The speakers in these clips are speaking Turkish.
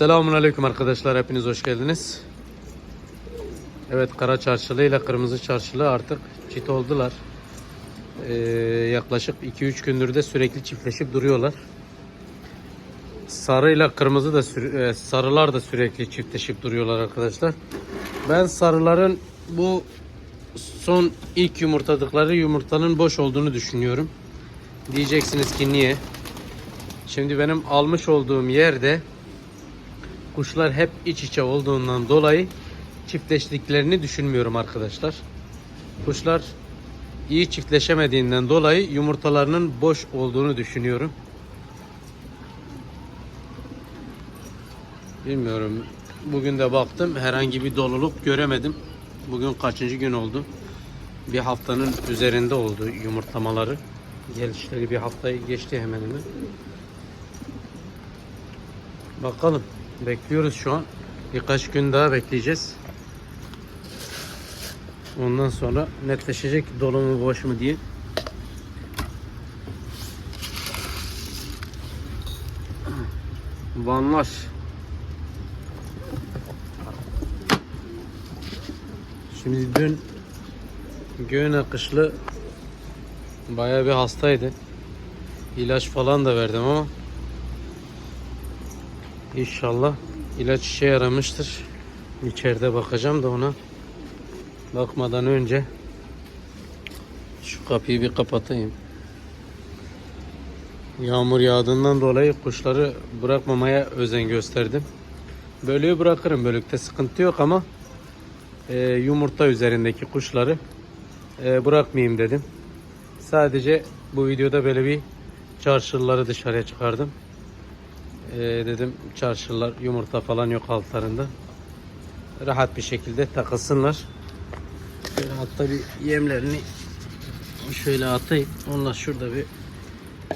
Selamun Aleyküm arkadaşlar. Hepiniz hoş geldiniz. Evet kara çarşılı ile kırmızı çarşılı artık çift oldular. Ee, yaklaşık 2-3 gündür de sürekli çiftleşip duruyorlar. Sarı ile kırmızı da e, sarılar da sürekli çiftleşip duruyorlar arkadaşlar. Ben sarıların bu son ilk yumurtadıkları yumurtanın boş olduğunu düşünüyorum. Diyeceksiniz ki niye? Şimdi benim almış olduğum yerde kuşlar hep iç içe olduğundan dolayı çiftleştiklerini düşünmüyorum arkadaşlar. Kuşlar iyi çiftleşemediğinden dolayı yumurtalarının boş olduğunu düşünüyorum. Bilmiyorum. Bugün de baktım herhangi bir doluluk göremedim. Bugün kaçıncı gün oldu? Bir haftanın üzerinde oldu yumurtlamaları. Gelişleri bir haftayı geçti hemen hemen. Bakalım. Bekliyoruz şu an. Birkaç gün daha bekleyeceğiz. Ondan sonra netleşecek dolu mu boş mu diye. Vanlar. Şimdi dün göğün akışlı bayağı bir hastaydı. İlaç falan da verdim ama İnşallah ilaç işe yaramıştır. İçeride bakacağım da ona. Bakmadan önce şu kapıyı bir kapatayım. Yağmur yağdığından dolayı kuşları bırakmamaya özen gösterdim. Bölüğü bırakırım. Bölükte sıkıntı yok ama e, yumurta üzerindeki kuşları e, bırakmayayım dedim. Sadece bu videoda böyle bir çarşıları dışarıya çıkardım. Ee, dedim çarşılar yumurta falan yok altlarında. Rahat bir şekilde takılsınlar. Şöyle hatta bir yemlerini şöyle atayım. Onlar şurada bir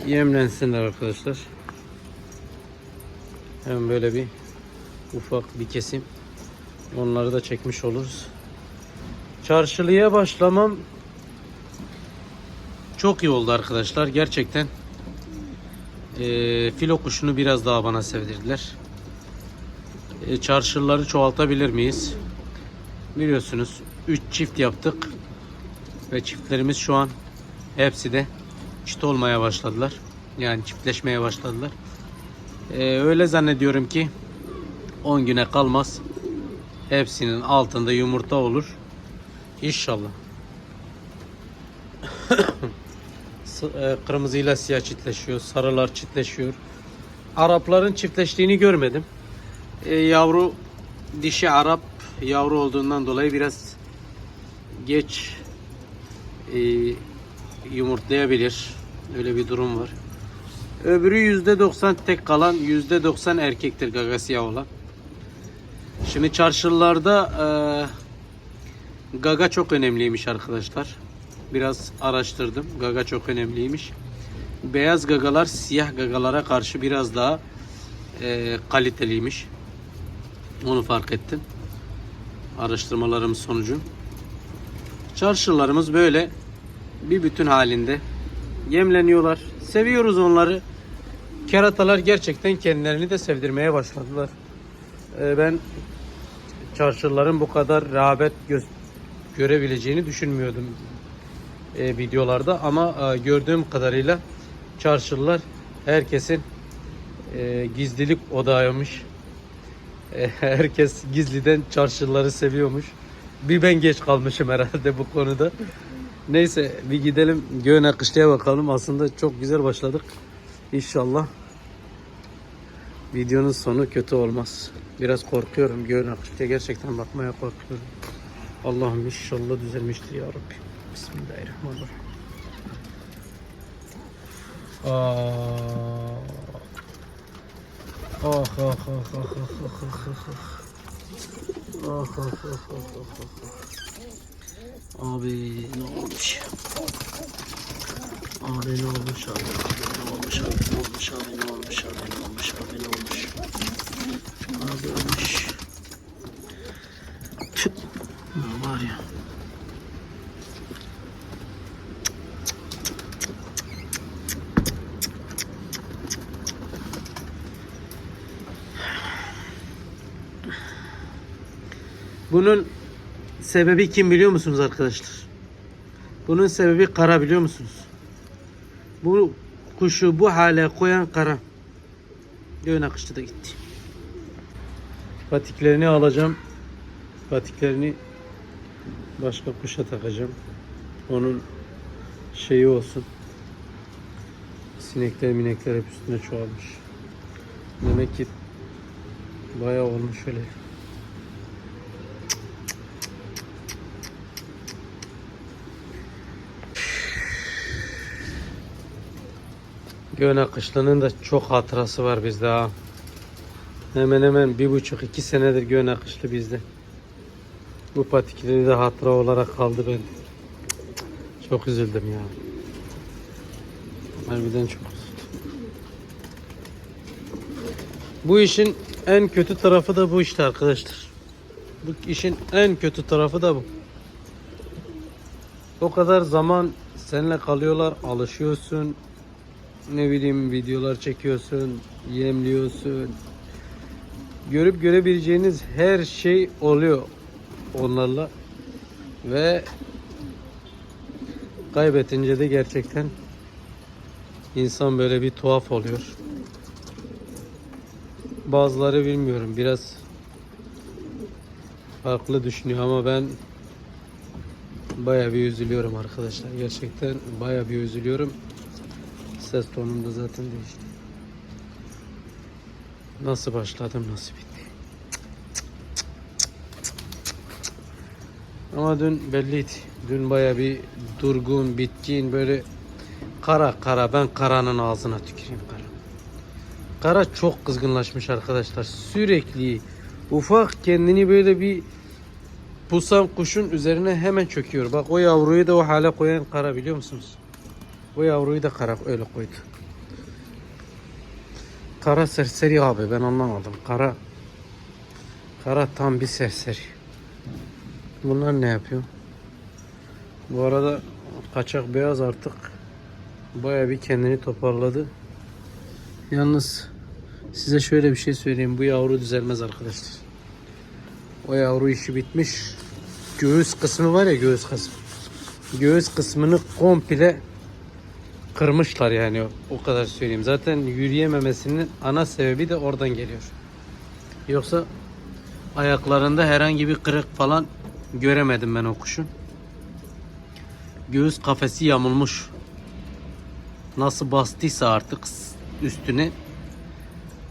yemlensinler arkadaşlar. Hem böyle bir ufak bir kesim. Onları da çekmiş oluruz. Çarşılıya başlamam çok iyi oldu arkadaşlar. Gerçekten e, filo kuşunu biraz daha bana sevdirdiler. E, çarşıları çoğaltabilir miyiz? Biliyorsunuz 3 çift yaptık. Ve çiftlerimiz şu an hepsi de çift olmaya başladılar. Yani çiftleşmeye başladılar. E, öyle zannediyorum ki 10 güne kalmaz. Hepsinin altında yumurta olur. İnşallah. E, kırmızıyla siyah çiftleşiyor. Sarılar çiftleşiyor. Arapların çiftleştiğini görmedim. E, yavru dişi Arap yavru olduğundan dolayı biraz geç e, yumurtlayabilir. Öyle bir durum var. Öbürü %90 tek kalan %90 erkektir gaga siyah olan. Şimdi çarşılarda e, gaga çok önemliymiş arkadaşlar. Biraz araştırdım. Gaga çok önemliymiş. Beyaz gagalar siyah gagalara karşı biraz daha e, kaliteliymiş. Onu fark ettim. Araştırmalarım sonucu. Çarşılarımız böyle bir bütün halinde yemleniyorlar. Seviyoruz onları. Keratalar gerçekten kendilerini de sevdirmeye başladılar. E, ben çarşıların bu kadar rağbet gö- görebileceğini düşünmüyordum e, videolarda ama e, gördüğüm kadarıyla çarşılar herkesin e, gizlilik odağıymış. E, herkes gizliden çarşıları seviyormuş. Bir ben geç kalmışım herhalde bu konuda. Neyse bir gidelim göğün akışlıya bakalım. Aslında çok güzel başladık. İnşallah videonun sonu kötü olmaz. Biraz korkuyorum göğün akışlıya gerçekten bakmaya korkuyorum. Allah'ım inşallah düzelmiştir ya Rabbi. Bismillahirrahmanirrahim. Aa. Oh, oh, oh, oh, oh, oh, oh, oh. Oh, oh, oh, oh, oh. Abi ne olmuş? Abi ne olmuş abi? Abi ne olmuş abi? Ne olmuş abi? Ne olmuş abi? Ne olmuş abi? Ne olmuş? Abi ölmüş. Tüh. Var ya. Bunun sebebi kim biliyor musunuz arkadaşlar? Bunun sebebi kara biliyor musunuz? Bu kuşu bu hale koyan kara. Göğün akışta da gitti. Patiklerini alacağım. Patiklerini başka kuşa takacağım. Onun şeyi olsun. Sinekler minekler hep üstüne çoğalmış. Demek ki bayağı olmuş öyle. Göğün akışlının da çok hatırası var bizde ha. Hemen hemen bir buçuk iki senedir göğün akışlı bizde. Bu patikleri de hatıra olarak kaldı ben. Çok üzüldüm ya. Harbiden çok üzüldüm. Bu işin en kötü tarafı da bu işte arkadaşlar. Bu işin en kötü tarafı da bu. O kadar zaman seninle kalıyorlar, alışıyorsun. Ne bileyim videolar çekiyorsun, yemliyorsun. Görüp görebileceğiniz her şey oluyor onlarla. Ve kaybetince de gerçekten insan böyle bir tuhaf oluyor. Bazıları bilmiyorum biraz farklı düşünüyor ama ben baya bir üzülüyorum arkadaşlar. Gerçekten baya bir üzülüyorum. Ses tonum da zaten değişti. Nasıl başladım nasıl bitti. Ama dün belliydi. Dün baya bir durgun, bitkin böyle kara kara ben karanın ağzına tüküreyim kara. Kara çok kızgınlaşmış arkadaşlar. Sürekli ufak kendini böyle bir pusan kuşun üzerine hemen çöküyor. Bak o yavruyu da o hale koyan kara biliyor musunuz? O yavruyu da kara öyle koydu. Kara serseri abi ben anlamadım. Kara Kara tam bir serseri. Bunlar ne yapıyor? Bu arada kaçak beyaz artık baya bir kendini toparladı. Yalnız size şöyle bir şey söyleyeyim. Bu yavru düzelmez arkadaşlar. O yavru işi bitmiş. Göğüs kısmı var ya göğüs kısmı. Göğüs kısmını komple kırmışlar yani o kadar söyleyeyim. Zaten yürüyememesinin ana sebebi de oradan geliyor. Yoksa ayaklarında herhangi bir kırık falan göremedim ben o kuşun. Göğüs kafesi yamulmuş. Nasıl bastıysa artık üstüne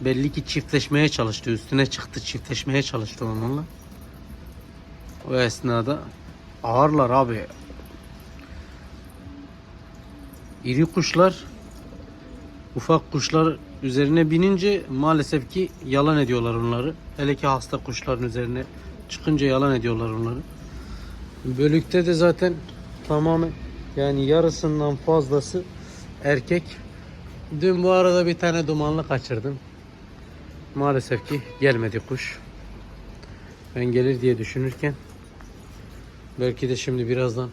belli ki çiftleşmeye çalıştı. Üstüne çıktı çiftleşmeye çalıştı onunla. O esnada ağırlar abi. İri kuşlar ufak kuşlar üzerine binince maalesef ki yalan ediyorlar onları. Hele ki hasta kuşların üzerine çıkınca yalan ediyorlar onları. Bölükte de zaten tamamen yani yarısından fazlası erkek. Dün bu arada bir tane dumanlı kaçırdım. Maalesef ki gelmedi kuş. Ben gelir diye düşünürken belki de şimdi birazdan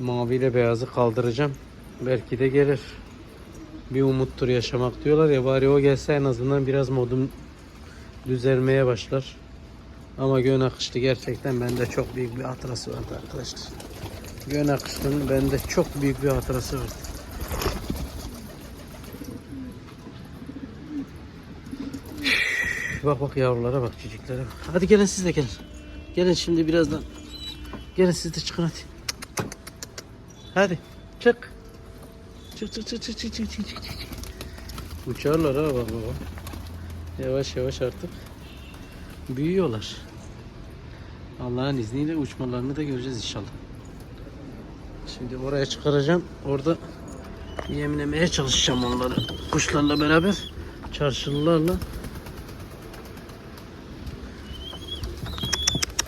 mavi ile beyazı kaldıracağım. Belki de gelir. Bir umuttur yaşamak diyorlar ya bari o gelse en azından biraz modum düzelmeye başlar. Ama Gön Akışlı gerçekten bende çok büyük bir hatırası vardı arkadaşlar. Gön Akışlı'nın bende çok büyük bir hatırası vardı. Bak bak yavrulara bak çocuklara bak. Hadi gelin siz de gelin. Gelin şimdi birazdan. Gelin siz de çıkın hadi. Hadi çık. Çık çık çık çık çık çık çık çık. Uçarlar ha baba. Yavaş yavaş artık büyüyorlar. Allah'ın izniyle uçmalarını da göreceğiz inşallah. Şimdi oraya çıkaracağım. Orada yemlemeye çalışacağım onları. Kuşlarla beraber. Çarşılılarla.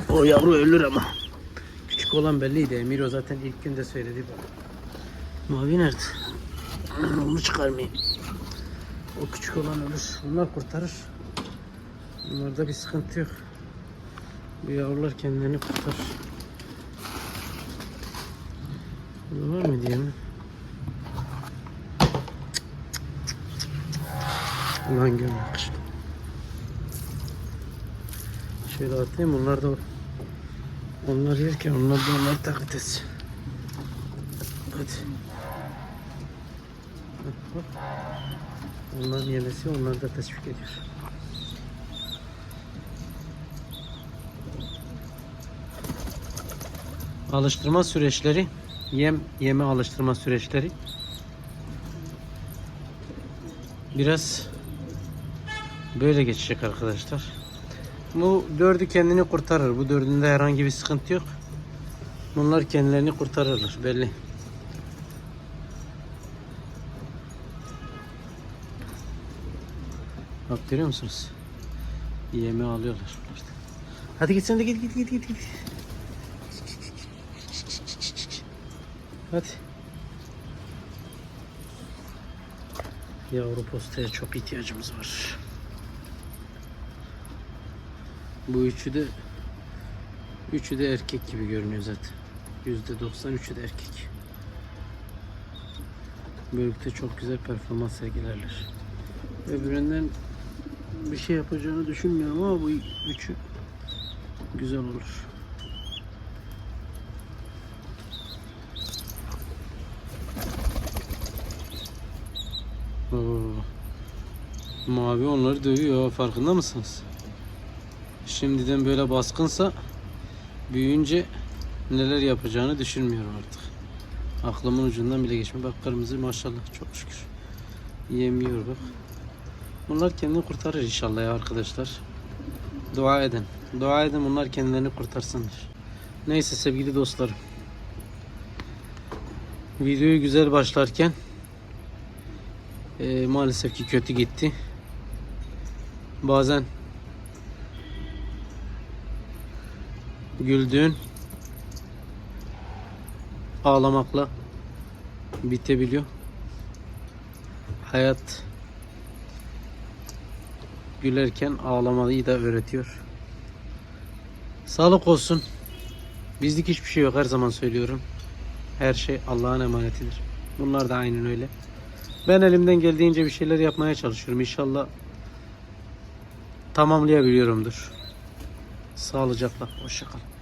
O yavru ölür ama. Küçük olan belliydi. Emiro zaten ilk günde söyledi bana. Mavi nerede? Onu çıkarmayayım. O küçük olan ölür. Bunlar kurtarır. Bunlarda bir sıkıntı yok. Bu yavrular kendilerini kurtarır. Burada var mı diye mi? Ulan işte. Şöyle atayım onlar da onlar yerken onlar da onları taklit etsin. Hadi. Onların yemesi onları da teşvik ediyor. Alıştırma süreçleri, yem yeme alıştırma süreçleri biraz böyle geçecek arkadaşlar. Bu dördü kendini kurtarır. Bu dördünde herhangi bir sıkıntı yok. Bunlar kendilerini kurtarırlar belli. Bak görüyor musunuz? Yeme alıyorlar. Hadi git sen de git git git git. git. Hadi. Yavru postaya çok ihtiyacımız var. Bu üçü de üçü de erkek gibi görünüyor zaten. Yüzde doksan üçü de erkek. Böylelikle çok güzel performans sergilerler. Öbüründen bir şey yapacağını düşünmüyorum ama bu üçü güzel olur. Oo. Mavi onları dövüyor farkında mısınız? Şimdiden böyle baskınsa büyüyünce neler yapacağını düşünmüyorum artık. Aklımın ucundan bile geçmiyor. Bak kırmızı maşallah çok şükür. Yemiyor bak. Bunlar kendini kurtarır inşallah ya arkadaşlar. Dua edin. Dua edin bunlar kendilerini kurtarsınlar. Neyse sevgili dostlarım. Videoyu güzel başlarken eee, maalesef ki kötü gitti. Bazen güldüğün ağlamakla bitebiliyor. Hayat gülerken ağlamayı da öğretiyor. Sağlık olsun. Bizlik hiçbir şey yok her zaman söylüyorum. Her şey Allah'ın emanetidir. Bunlar da aynen öyle. Ben elimden geldiğince bir şeyler yapmaya çalışıyorum. İnşallah tamamlayabiliyorumdur. Sağlıcakla. Hoşçakalın.